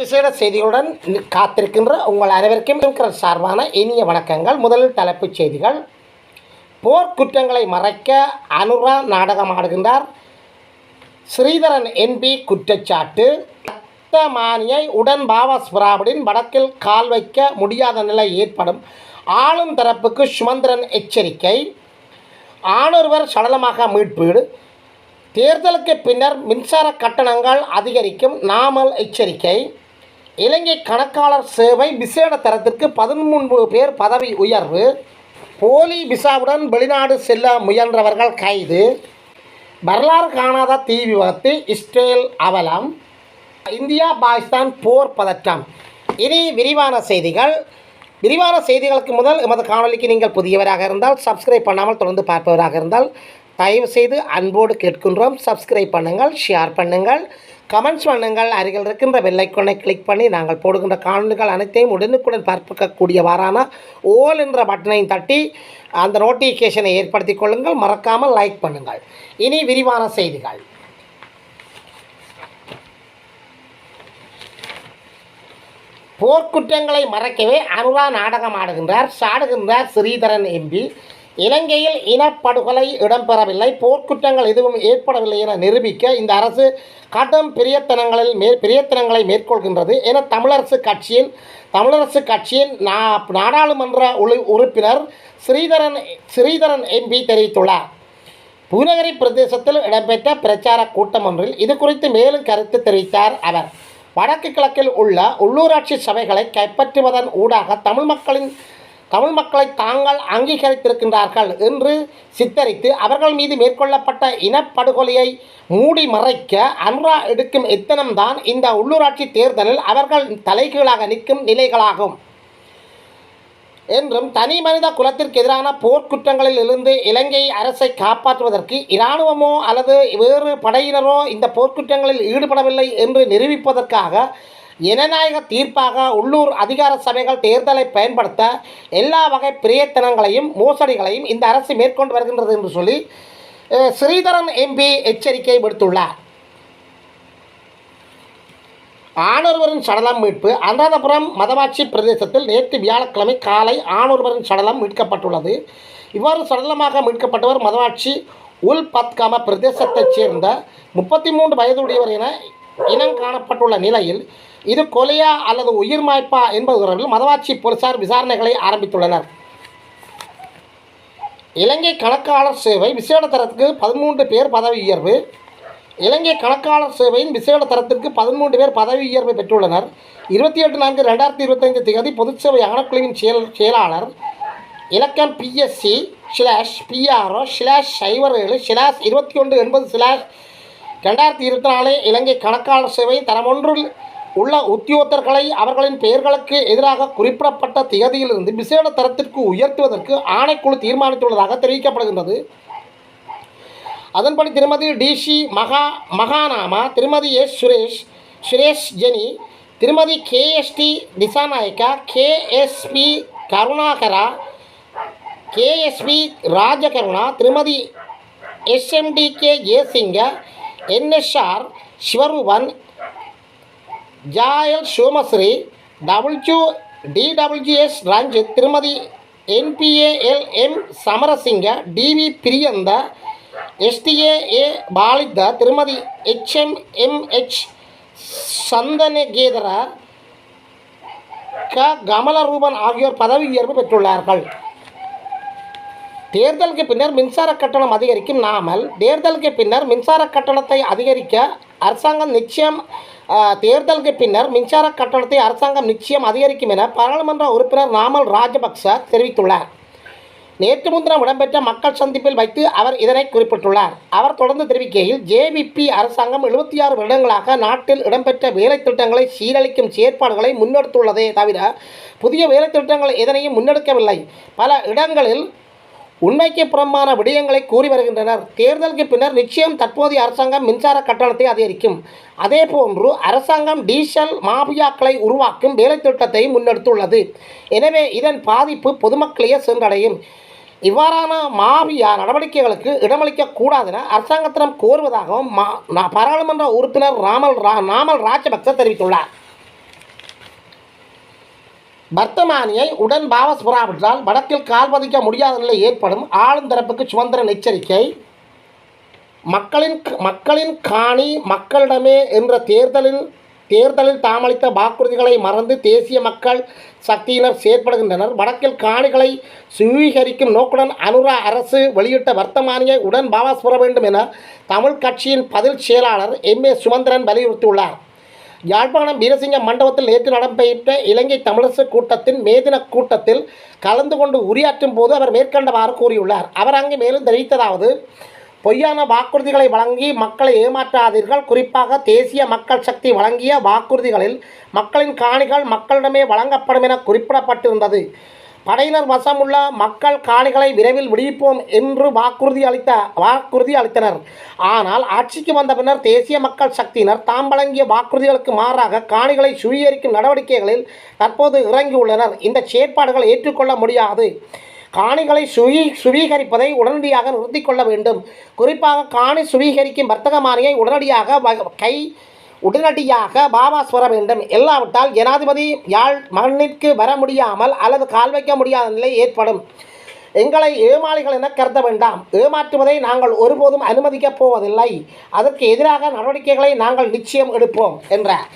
விசேட செய்திகளுடன் காத்திருக்கின்ற உங்கள் அனைவருக்கும் இருக்கிற சார்பான இனிய வணக்கங்கள். முதலில் தலைப்புச் செய்திகள். போர்க்குற்றங்களை மறைக்க அனுரா நாடகம் ஆடுகின்றார் ஸ்ரீதரன் என்பி குற்றச்சாட்டு. ரத்தமானியை உடன் பாவாஸ் பிராவிடின் வடக்கில் கால் வைக்க முடியாத நிலை ஏற்படும். ஆளும் தரப்புக்கு சுமந்திரன் எச்சரிக்கை. ஆணொருவர் சடலமாக மீட்பீடு. தேர்தலுக்கு பின்னர் மின்சார கட்டணங்கள் அதிகரிக்கும் நாமல் எச்சரிக்கை. இலங்கை கணக்காளர் சேவை விசேட தரத்திற்கு பதிமூன்று பேர் பதவி உயர்வு. போலி விசாவுடன் வெளிநாடு செல்ல முயன்றவர்கள் கைது. வரலாறு காணாத தீ விபத்து இஸ்ரேல் அவலம். இந்தியா பாகிஸ்தான் போர் பதற்றம். இனி விரிவான செய்திகள். விரிவான செய்திகளுக்கு முதல் எமது காணொலிக்கு நீங்கள் புதியவராக இருந்தால் சப்ஸ்கிரைப் பண்ணாமல் தொடர்ந்து பார்ப்பவராக இருந்தால் தயவு செய்து அன்போடு கேட்கின்றோம். சப்ஸ்கிரைப் பண்ணுங்கள் ஷேர் பண்ணுங்கள். கமெண்ட்ஸ் பண்ணுங்கள் அருகில் இருக்கின்ற வெள்ளைக்கொன்னை கிளிக் பண்ணி நாங்கள் போடுகின்ற காணொலிகள் அனைத்தையும் உடனுக்குடன் பார்க்கக்கூடியவாறான ஓல் என்ற பட்டனையும் தட்டி அந்த நோட்டிஃபிகேஷனை ஏற்படுத்தி கொள்ளுங்கள். மறக்காமல் லைக் பண்ணுங்கள். இனி விரிவான செய்திகள். போர்க்குற்றங்களை மறைக்கவே அனுரா நாடகம் ஆடுகின்றார் சாடுகின்றார் ஸ்ரீதரன் எம்பி இலங்கையில் இனப்படுகொலை இடம்பெறவில்லை. போர்க்குற்றங்கள் எதுவும் ஏற்படவில்லை என நிரூபிக்க இந்த அரசு கடும் பிரியத்தனங்களில் மே பிரியத்தனங்களை மேற்கொள்கின்றது. என தமிழரசு கட்சியின் தமிழரசு கட்சியின் நா நாடாளுமன்ற உறு உறுப்பினர் ஸ்ரீதரன் ஸ்ரீதரன் எம்பி தெரிவித்துள்ளார். பூநகரி பிரதேசத்தில் இடம்பெற்ற பிரச்சார கூட்டம் ஒன்றில் இது குறித்து மேலும் கருத்து தெரிவித்தார் அவர். வடக்கு கிழக்கில் உள்ள உள்ளூராட்சி சபைகளை கைப்பற்றுவதன் ஊடாக தமிழ் மக்களின் தமிழ் மக்களை தாங்கள் அங்கீகரித்திருக்கின்றார்கள் என்று சித்தரித்து அவர்கள் மீது மேற்கொள்ளப்பட்ட இனப்படுகொலையை மூடி மறைக்க அன்ரா எடுக்கும் எத்தனம்தான் இந்த உள்ளூராட்சி தேர்தலில் அவர்கள் தலைகீழாக நிற்கும் நிலைகளாகும். என்றும் தனி மனித குலத்திற்கு எதிரான போர்க்குற்றங்களில் இருந்து இலங்கை அரசை காப்பாற்றுவதற்கு இராணுவமோ அல்லது வேறு படையினரோ இந்த போர்க்குற்றங்களில் ஈடுபடவில்லை என்று நிரூபிப்பதற்காக ஜனநாயக தீர்ப்பாக உள்ளூர் அதிகார சபைகள் தேர்தலை பயன்படுத்த எல்லா வகை பிரியத்தனங்களையும் மோசடிகளையும் இந்த அரசு மேற்கொண்டு வருகின்றது என்று சொல்லி ஸ்ரீதரன் எம்பி எச்சரிக்கை விடுத்துள்ளார். ஆணொருவரின் சடலம் மீட்பு. அனுராதபுரம் மதவாட்சி பிரதேசத்தில் நேற்று வியாழக்கிழமை காலை ஆணொருவரின் சடலம் மீட்கப்பட்டுள்ளது. இவ்வாறு சடலமாக மீட்கப்பட்டவர் மதவாட்சி உல் பத்காம பிரதேசத்தைச் சேர்ந்த முப்பத்தி மூன்று வயதுடையவர் என இனம் காணப்பட்டுள்ள நிலையில் இது கொலையா அல்லது உயிர் மாய்ப்பா என்பது தொடர்பில் மதவாட்சி போலீசார் விசாரணைகளை ஆரம்பித்துள்ளனர். இலங்கை கணக்காளர் சேவை விசேட தரத்துக்கு பதிமூன்று பேர் பதவி உயர்வு. இலங்கை கணக்காளர் சேவையின் விசேட தரத்திற்கு பதிமூன்று பேர் பதவி உயர்வு பெற்றுள்ளனர். இருபத்தி எட்டு நான்கு ரெண்டாயிரத்தி இருபத்தைந்து பொதுச் பொதுச்சேவை ஆணைக்குழுவின் செயல் செயலாளர் இலக்கம் பிஎஸ்சி ஸ்லாஷ் பிஆர்ஓ ஸ்லாஷ் சைவர் ஏழு ஸ்லாஷ் இருபத்தி ஒன்று எண்பது ஸ்லாஷ் ரெண்டாயிரத்தி இருபத்தி நாலு இலங்கை கணக்காளர் சேவை தரமொன்றில் உள்ள உத்தியோகத்தர்களை அவர்களின் பெயர்களுக்கு எதிராக குறிப்பிடப்பட்ட திகதியிலிருந்து விசேட தரத்திற்கு உயர்த்துவதற்கு ஆணைக்குழு தீர்மானித்துள்ளதாக தெரிவிக்கப்படுகின்றது. அதன்படி திருமதி டிசி மகா மகாநாமா திருமதி எஸ் சுரேஷ் சுரேஷ் ஜெனி திருமதி KSD Dissanayake KSP Karunakara KSP Rajakaruna திருமதி SMDK Jayasinghe NSR Sivarupan Joyal Somasiri W DWS Ranjith திருமதி NPAL M Samarasinghe DV Priyantha SDAA Palitha திருமதி எச்எம்எம்ஹெச் சந்தனகேதர க கமலரூபன் ஆகியோர் பதவி உயர்வு பெற்றுள்ளார்கள். தேர்தலுக்கு பின்னர் மின்சார கட்டணம் அதிகரிக்கும் நாமல் தேர்தலுக்கு பின்னர் மின்சார கட்டணத்தை அதிகரிக்க அரசாங்கம் நிச்சயம் தேர்தலுக்கு பின்னர் மின்சார கட்டணத்தை அரசாங்கம் நிச்சயம் அதிகரிக்கும் என பாராளுமன்ற உறுப்பினர் நாமல் ராஜபக்ச தெரிவித்துள்ளார். நேற்று முன்தினம் இடம்பெற்ற மக்கள் சந்திப்பில் வைத்து அவர் இதனை குறிப்பிட்டுள்ளார். அவர் தொடர்ந்து தெரிவிக்கையில் ஜேவிபி அரசாங்கம் எழுபத்தி ஆறு வருடங்களாக நாட்டில் இடம்பெற்ற வேலை திட்டங்களை சீரழிக்கும் செயற்பாடுகளை முன்னெடுத்துள்ளதே தவிர புதிய வேலை திட்டங்கள் எதனையும் முன்னெடுக்கவில்லை. பல இடங்களில் உண்மைக்கு புறம்பான விடயங்களை கூறி வருகின்றனர். தேர்தலுக்கு பின்னர் நிச்சயம் தற்போதைய அரசாங்கம் மின்சார கட்டணத்தை அதிகரிக்கும். அதேபோன்று அரசாங்கம் டீசல் மாபியாக்களை உருவாக்கும் வேலைத்திட்டத்தை முன்னெடுத்துள்ளது. எனவே இதன் பாதிப்பு பொதுமக்களையே சென்றடையும். இவ்வாறான மாபியா நடவடிக்கைகளுக்கு இடமளிக்க கூடாதென அரசாங்கத்திடம் கோருவதாகவும் மா பாராளுமன்ற உறுப்பினர் ராமல் ரா நாமல் ராஜபக்ச தெரிவித்துள்ளார். வர்த்தமானியை உடன் பாவஸ் புறாவிட்டால் வடக்கில் கால் பதிக்க முடியாத நிலை ஏற்படும் ஆளும் தரப்புக்கு சுதந்திரன் எச்சரிக்கை. மக்களின் மக்களின் காணி மக்களிடமே என்ற தேர்தலில் தேர்தலில் தாமளித்த வாக்குறுதிகளை மறந்து தேசிய மக்கள் சக்தியினர் செயற்படுகின்றனர். வடக்கில் காணிகளை சுவீகரிக்கும் நோக்குடன் அனுரா அரசு வெளியிட்ட வர்த்தமானியை உடன் பாவாஸ் புற வேண்டும் என தமிழ் கட்சியின் பதில் செயலாளர் எம் ஏ சுமந்திரன் வலியுறுத்தியுள்ளார். யாழ்ப்பாணம் வீரசிங்க மண்டபத்தில் நேற்று நடைபெற்ற இலங்கை தமிழரசு கூட்டத்தின் மேதின கூட்டத்தில் கலந்து கொண்டு உரையாற்றும் போது அவர் மேற்கண்டவாறு கூறியுள்ளார். அவர் அங்கு மேலும் தெரிவித்ததாவது பொய்யான வாக்குறுதிகளை வழங்கி மக்களை ஏமாற்றாதீர்கள். குறிப்பாக தேசிய மக்கள் சக்தி வழங்கிய வாக்குறுதிகளில் மக்களின் காணிகள் மக்களிடமே வழங்கப்படும் என குறிப்பிடப்பட்டிருந்தது. படையினர் வசமுள்ள மக்கள் காணிகளை விரைவில் விடுவிப்போம் என்று வாக்குறுதி அளித்த வாக்குறுதி அளித்தனர். ஆனால் ஆட்சிக்கு வந்த பின்னர் தேசிய மக்கள் சக்தியினர் தாம் வழங்கிய வாக்குறுதிகளுக்கு மாறாக காணிகளை சுவீகரிக்கும் நடவடிக்கைகளில் தற்போது இறங்கியுள்ளனர். இந்த செயற்பாடுகள் ஏற்றுக்கொள்ள முடியாது. காணிகளை சுவீ சுவீகரிப்பதை உடனடியாக நிறுத்திக் கொள்ள வேண்டும். குறிப்பாக காணி சுவீகரிக்கும் வர்த்தக மானியை உடனடியாக வ- கை உடனடியாக பாபாஸ் வேண்டும் இல்லாவிட்டால் ஜனாதிபதி யாழ் மண்ணிற்கு வர முடியாமல் அல்லது கால் வைக்க முடியாத நிலை ஏற்படும். எங்களை ஏமாளிகள் என கருத வேண்டாம். ஏமாற்றுவதை நாங்கள் ஒருபோதும் அனுமதிக்கப் போவதில்லை. அதற்கு எதிராக நடவடிக்கைகளை நாங்கள் நிச்சயம் எடுப்போம் என்றார்.